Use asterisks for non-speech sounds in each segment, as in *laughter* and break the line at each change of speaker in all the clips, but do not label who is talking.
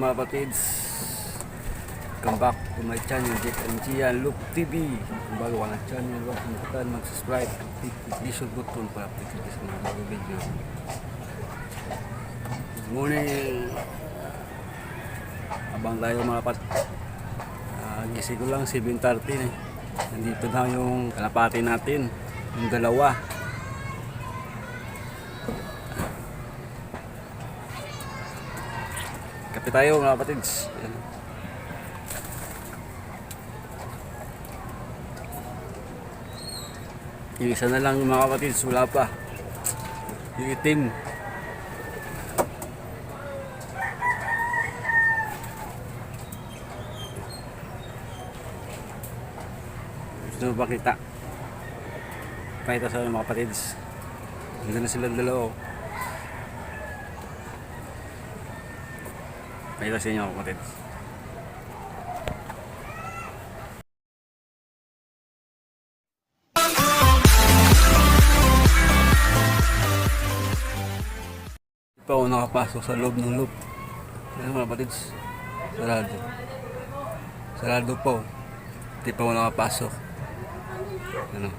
mga kapatids. Come back to my channel, Jack and Gian Look TV. Kung bago ka ng channel, huwag kalimutan mag-subscribe click notification button para update ka sa mga bago video. Good morning! Abang tayo mga kapat. Uh, gising ko lang 7.30 na eh. Nandito na yung kalapati natin. Yung dalawa. Kape tayo mga kapatids. Ayan. Yung isa na lang mga kapatids, wala pa. Yung itim. Gusto mo pakita? Pakita sa mga kapatids. Nandun na silang dalawa. Pakita sa inyo mga kapatids. Hindi pa ako nakapasok sa loob ng loop. Ayan mga kapatids. Sarado. Sarado po. Hindi pa ako nakapasok. Ano?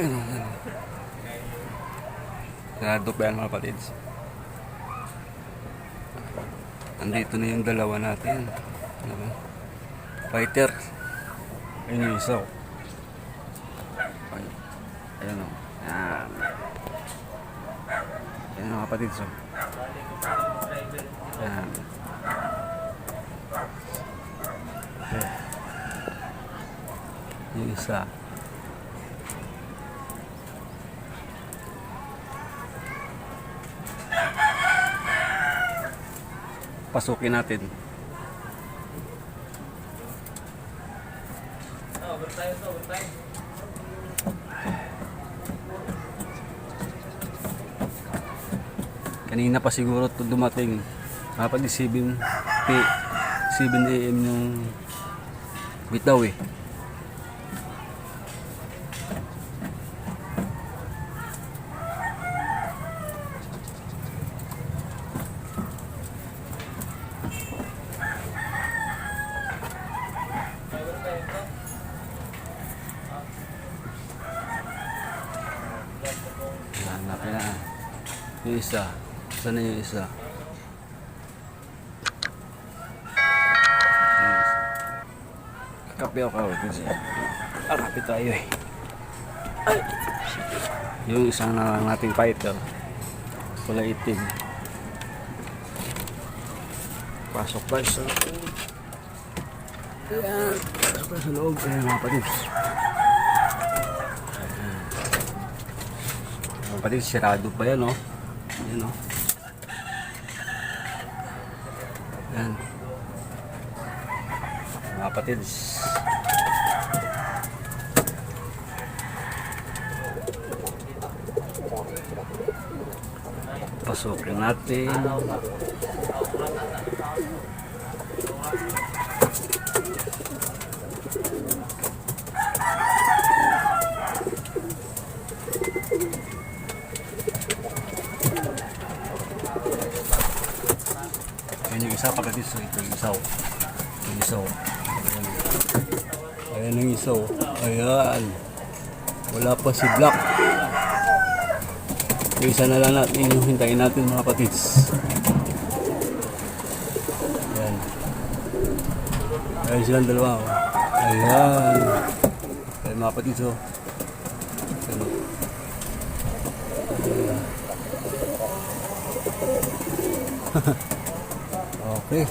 Ano, ano. Sarado pa yan mga kapatids. Andito na yung dalawa natin. Ano ba? Fighter. Ayun yung isa. oh. Ay, Ayun o. Yan. Yan mga kapatids. oh. Yan. Okay. Yung isa. Pasukin natin. Kanina pa siguro to dumating. Di 7 p 7 AM yung bitaw eh. Hanapin na. Yung isa. Saan na yung isa? Kape ako kasi kape tayo eh. Ay. Yung isang na lang nating fighter. Kulay itim. Pasok pa sa loob. Ayan. Pasok pa sa loob. Ayan mga patips. Mga patips, sirado pa yan oh. Ayan oh. Ayan. Mga patids. Pasukin natin. Ayan yung isa kapatid. So ito yung isa. oh. Yung isa. oh. Ayan. Ayan yung isa. oh. Ayan. Wala pa si Black. Yung isa na lang natin yung hintayin natin mga kapatids. Ayan. Ayan silang dalawa. Ayan. Ayan mga kapatids. Oh. Ayan. *laughs* Okay.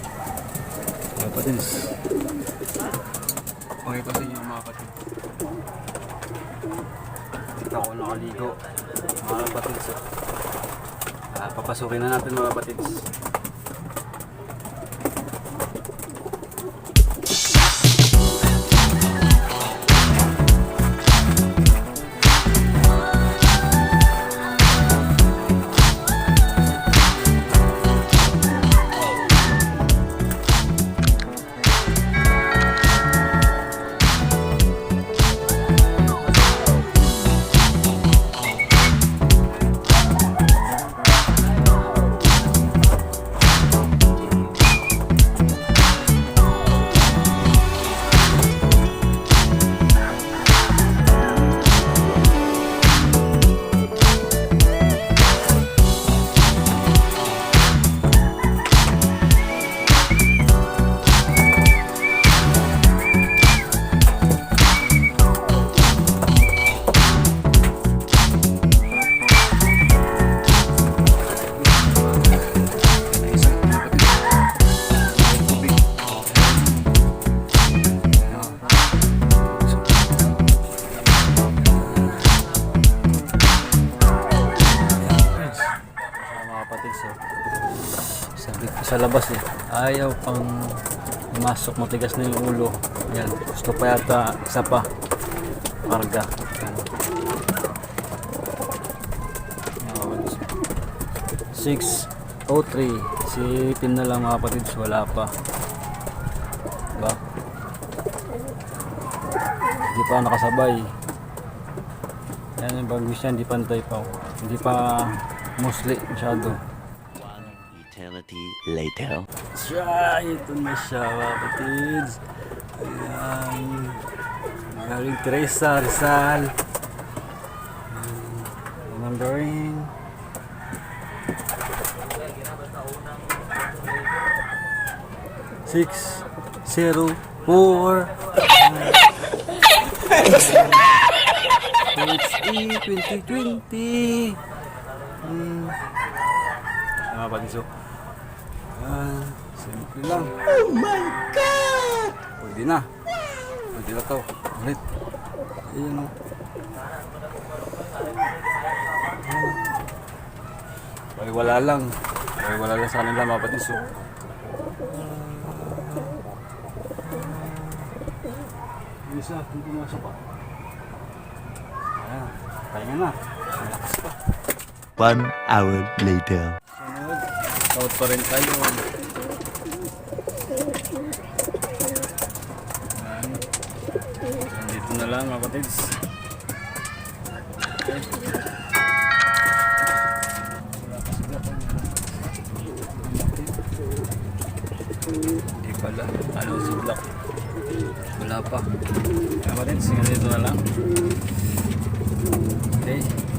Mga kapatids. Okay pa sa inyo mga kapatids. Dito ako nakaligo. Mga kapatids. Ah, papasukin na natin mga kapatids. Sa labas eh. Ayaw pang pumasok. Matigas na yung ulo. Yan. Gusto pa yata isa pa. Karga. Yan. Yan, 603 si Tim na lang mga kapatids wala pa diba hindi pa nakasabay yan yung bagos yan hindi pantay pa hindi pa musli masyado
Eternity later.
siya ito na siya mga kapatids ayan. Galing Teresa Rizal. Remembering six zero four. HE 2020 hmm. mga pagso ah, simple lang. Oh my god! Pwede na. Pwede na to. Ulit ayun o. Ay wala lang. Ay wala lang sa kanila mga patiso Yung isa, kung pumasok pa. Ayan, pahinga na. Malakas pa.
One hour later.
Scout pa rin tayo. Nandito na lang mga katids. Okay. Hindi pala. Ano si Black? Wala pa. Mga katids, nandito na lang. Okay.